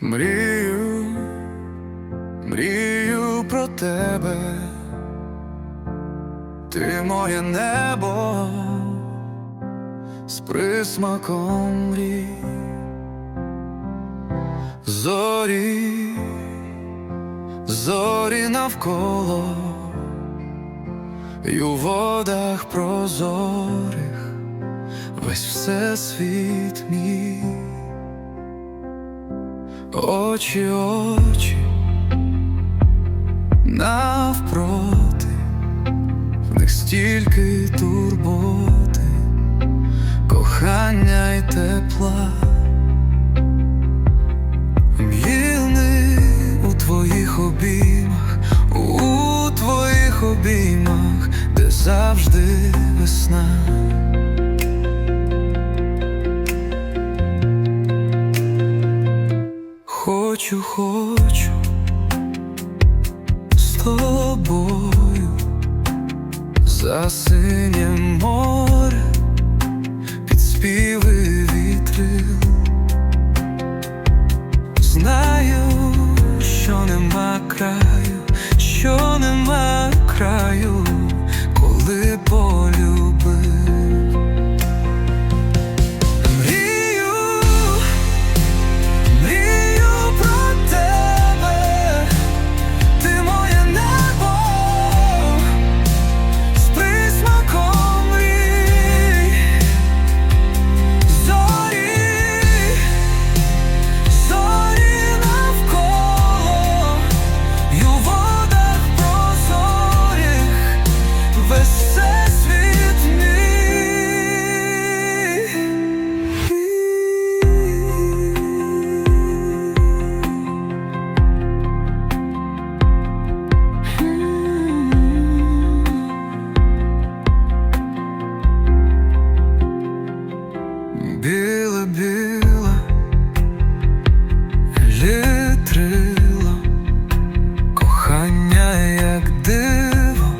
Мрію, мрію про тебе, ти моє небо з присмаком мрій. Зорі, зорі навколо, і у водах прозорих весь всесвіт мій. Очі, очі навпроти, в них стільки турботи, кохання й тепла. М'їни у твоїх обіймах, у твоїх обіймах, де завжди весна. Хочу, хочу з тобою за синє море біле, біле літрило, кохання, як диво,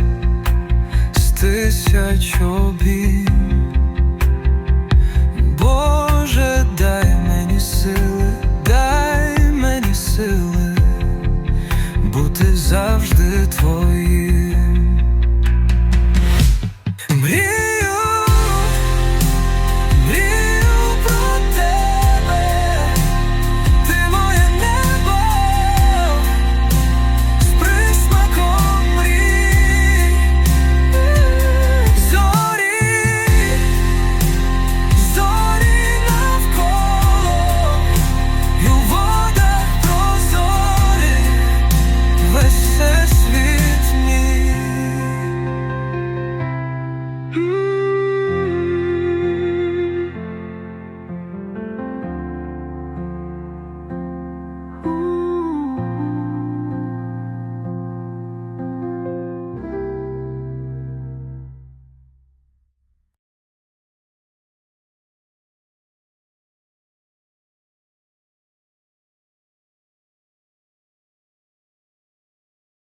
з тисяч обім. Боже, дай мені сили, дай мені сили, бути завжди твої.